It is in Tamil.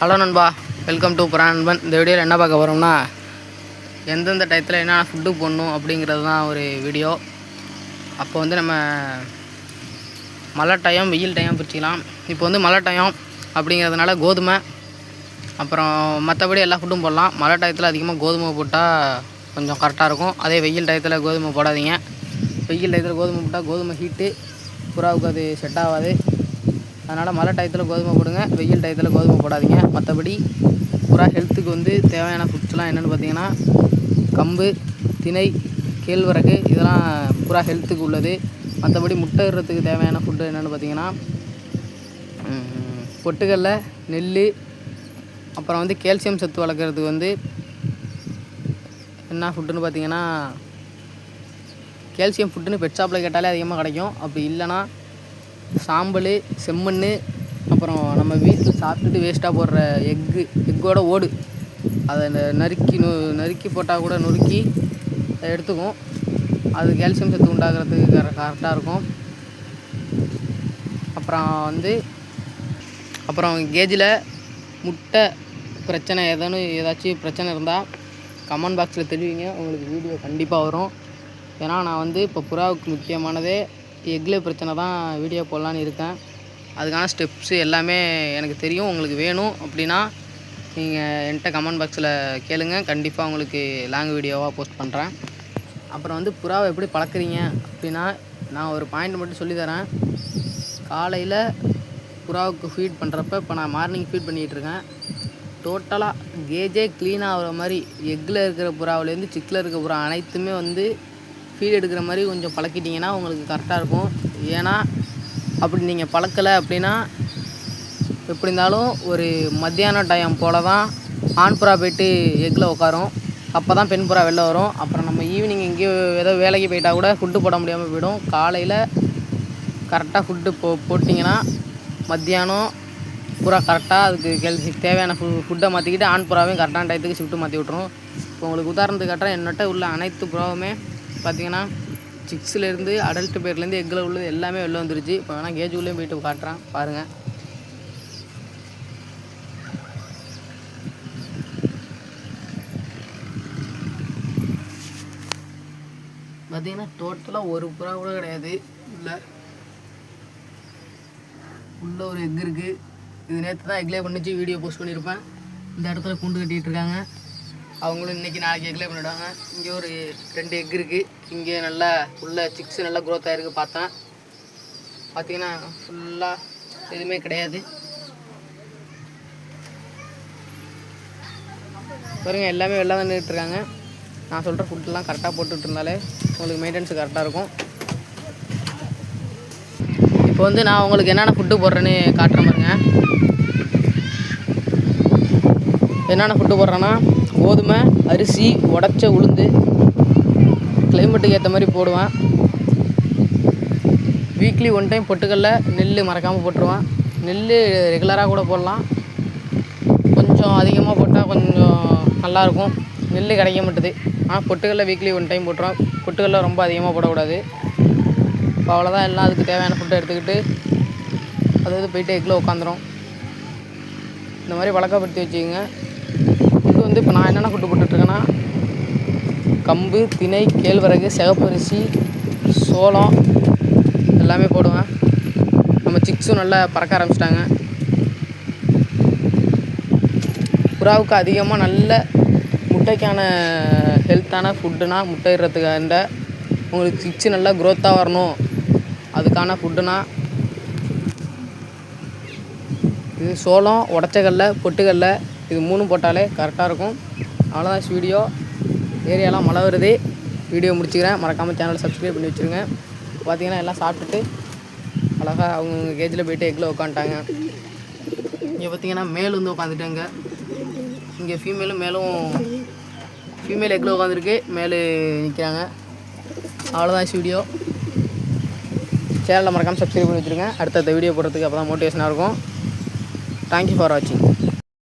ஹலோ நண்பா. வெல்கம் டு புறா நண்பன். இந்த வீடியோவில் என்ன பார்க்க போகிறோம்னா எந்தெந்த டயத்தில் என்னென்ன ஃபுட்டு போடணும் அப்படிங்கிறது தான் ஒரு வீடியோ அப்போ வந்து நம்ம மழை டைம் வெயில் டைம் பிரிச்சுக்கலாம். இப்போ வந்து மழை டைம் அப்படிங்கிறதுனால கோதுமை அப்புறம் மற்றபடி எல்லா ஃபுட்டும் போடலாம். மழை டயத்தில் அதிகமாக கோதுமை போட்டால் கொஞ்சம் கரெக்டாக இருக்கும். அதே வெயில் டயத்தில் கோதுமை போடாதீங்க. வெயில் டயத்தில் கோதுமை போட்டால் கோதுமை ஹீட்டு புறாவுக்கு அது செட் ஆகாது. அதனால் மழை டயத்தில் கோதுமை போடுங்க. வெயில் டயத்தில் கோதுமை போடாதீங்க. மற்றபடி புறா ஹெல்த்துக்கு வந்து தேவையான ஃபுட்ஸ்லாம் என்னென்னு பார்த்தீங்கன்னா கம்பு திணை கேழ்வரகு இதெல்லாம் புறா ஹெல்த்துக்கு உள்ளது. மற்றபடி முட்டை இடுறதுக்கு தேவையான ஃபுட்டு என்னென்னு பார்த்தீங்கன்னா ம், பொட்டுக்கடலை நெல் அப்புறம் வந்து கால்சியம் சத்து வளர்க்குறதுக்கு வந்து என்ன ஃபுட்டுன்னு பார்த்தீங்கன்னா கால்சியம் ஃபுட்டுன்னு பெட் ஷாப்பில் கேட்டாலே அதிகமாக கிடைக்கும். அப்படி இல்லைன்னா சாம்பல் செம்மண் அப்புறம் நம்ம வீட்டில் சாப்பிட்டுட்டு வேஸ்ட்டாக போடுற எக்கு எக்கோட ஓடு. அதை நறுக்கி நு நறுக்கி போட்டால் கூட நொறுக்கி அதை எடுத்துக்கும். அது கால்சியம் சத்து உண்டாகிறதுக்கு கர கரெக்டாக இருக்கும். அப்புறம் வந்து அப்புறம் கேஜில் முட்டை பிரச்சனை எதனும் ஏதாச்சும் பிரச்சனை இருந்தால் கமெண்ட் பாக்ஸில் தெரிவிங்க. உங்களுக்கு வீடியோ கண்டிப்பாக வரும். ஏன்னா நான் வந்து இப்போ புறாவுக்கு முக்கியமானதே எக்ல பிரச்சனை தான் வீடியோ போடலான்னு இருக்கேன். அதுக்கான ஸ்டெப்ஸு எல்லாமே எனக்கு தெரியும் உங்களுக்கு வேணும் அப்படின்னா நீங்கள் என்கிட்ட கமெண்ட் பாக்ஸில் கேளுங்க. கண்டிப்பாக உங்களுக்கு லாங் வீடியோவாக போஸ்ட் பண்ணுறேன் அப்புறம் வந்து புறாவை எப்படி பழக்கிறீங்க அப்படின்னா நான் ஒரு பாயிண்ட் மட்டும் சொல்லித்தரேன் காலையில் புறாவுக்கு ஃபீட் பண்ணுறப்ப இப்போ நான் மார்னிங் ஃபீட் பண்ணிகிட்டு இருக்கேன். டோட்டலாக கேஜே க்ளீன் ஆகிற மாதிரி எக்கில் இருக்கிற புறாவிலேருந்து சிக்கில் இருக்கிற புறா அனைத்துமே வந்து ஃபீட் எடுக்கிற மாதிரி கொஞ்சம் பழக்கிட்டிங்கன்னா உங்களுக்கு கரெக்டாக இருக்கும். ஏன்னா அப்படி நீங்கள் பழக்கலை அப்படின்னா எப்படி இருந்தாலும் ஒரு மத்தியான டைம் போல் தான் ஆண் புறா போயிட்டு எக்கில் உட்காரும். அப்போ தான் பெண் புறா வெளில வரும். அப்புறம் நம்ம ஈவினிங் எங்கேயோ ஏதோ வேலைக்கு போயிட்டால் கூட ஃபுட்டு போட முடியாமல் போயிடும். காலையில் கரெக்டாக ஃபுட்டு போ போட்டிங்கன்னா மத்தியானம் புறா கரெக்டாக அதுக்கு கெல்சி தேவையான ஃபு ஃபுட்டை மாற்றிக்கிட்டு ஆண் புறாவையும் கரெக்டான டயத்துக்கு ஷிஃப்ட்டு மாற்றி விட்ரும் இப்போ உங்களுக்கு உதாரணத்துக்கு காட்டுறேன். என்னட்ட உள்ள அனைத்து புறாவுமே பார்த்தீங்கன்னா சிக்ஸ்லேருந்து அடல்ட் பேர்லேருந்து எக்கில் உள்ளது எல்லாமே வெளில வந்துருச்சு. இப்போ வேணால் கேஜ் உள்ளே போயிட்டு காட்டுறேன். பாருங்கள் பார்த்தீங்கன்னா டோட்டலாக ஒரு புறா கூட கிடையாது. உள்ள உள்ள ஒரு எக் இருக்குது இது நேற்று தான் எக்லே பண்ணிச்சு. வீடியோ போஸ்ட் பண்ணியிருப்பேன். இந்த இடத்துல கூண்டு கட்டிகிட்டு இருக்காங்க. அவங்களும் இன்றைக்கி நாளைக்கு எக்லே பண்ணிவிடுவாங்க இங்கே ஒரு ரெண்டு எக் இருக்குது இங்கே நல்லா உள்ள சிக்ஸ் நல்லா க்ரோத் ஆகிருக்கு பார்த்தேன் பார்த்தீங்கன்னா ஃபுல்லாக எதுவுமே கிடையாது. பாருங்க எல்லாமே வெளில தான் நின்றுட்டு இருக்காங்க. நான் சொல்கிற ஃபுட்டெல்லாம் கரெக்டாக போட்டுட்டு இருந்தாலே உங்களுக்கு மெயின்டெனன்ஸ் கரெக்டாக இருக்கும். இப்போ வந்து நான் உங்களுக்கு என்னென்ன ஃபுட்டு போடுறேன்னு காட்டுறேன் பாருங்க. என்னென்ன ஃபுட்டு போடுறேன்னா கோதுமை அரிசி உடச்ச உளுந்து கிளைமேட்டுக்கு ஏற்ற மாதிரி போடுவேன். வீக்லி ஒன் டைம் பொட்டுக்கல்ல நெல் மறக்காமல் போட்டுருவேன். நெல் ரெகுலராக கூட போடலாம். கொஞ்சம் அதிகமாக போட்டால் கொஞ்சம் நல்லாயிருக்கும் நெல் கிடைக்க மாட்டுது. ஆனால் பொட்டுக்கல்ல வீக்லி ஒன் டைம் போட்டுருவேன். பொட்டுக்கல்ல ரொம்ப அதிகமாக போடக்கூடாது. இப்போ அவ்வளோதான் எல்லாம் அதுக்கு தேவையான ஃபுட்டை எடுத்துக்கிட்டு அது இது போயிட்டு எக்கில் உட்காந்துரும். இந்த மாதிரி வழக்கப்படுத்தி வச்சுக்கோங்க. வந்து இப்போ நான் என்னென்ன ஃபுட்டு போட்டுட்ருக்கேன்னா கம்பு திணை கேழ்வரகு சிகப்பரிசி சோளம் எல்லாமே போடுவேன். நம்ம சிக்ஸும் நல்லா பறக்க ஆரம்பிச்சிட்டாங்க. புறாவுக்கு அதிகமாக நல்ல முட்டைக்கான ஹெல்த்தான ஃபுட்டுனா முட்டை இடுறதுக்காண்ட உங்களுக்கு சிக்ஸு நல்லா க்ரோத்தாக வரணும். அதுக்கான ஃபுட்டுனா இது சோளம் உடச்சக்கல்ல பொட்டுக்கல்ல இது மூணும் போட்டாலே கரெக்டாக இருக்கும். அவ்வளோதான் வீடியோ ஏரியாலாம் மழை வருது. வீடியோ முடிச்சுக்கிறேன். மறக்காமல் சேனலை சப்ஸ்கிரைப் பண்ணி வச்சுருங்க. பார்த்தீங்கன்னா எல்லாம் சாப்பிட்டுட்டு அழகாக அவங்கவுங்க கேஜில் போயிட்டு எக்கில் உட்காந்துட்டாங்க இங்கே பார்த்தீங்கன்னா மேல் வந்து உட்காந்துட்டாங்க இங்கே ஃபீமேலும் மேலும் ஃபீமேல் எக்கில் உட்காந்துருக்கு மேலே நிற்கிறாங்க அவ்வளோதான் வீடியோ சேனலில் மறக்காமல் சப்ஸ்கிரைப் பண்ணி வச்சுருங்க. அடுத்தடுத்த வீடியோ போடுறதுக்கு அப்போ தான் மோட்டிவேஷனாக இருக்கும். தேங்க்யூ ஃபார் வாட்சிங்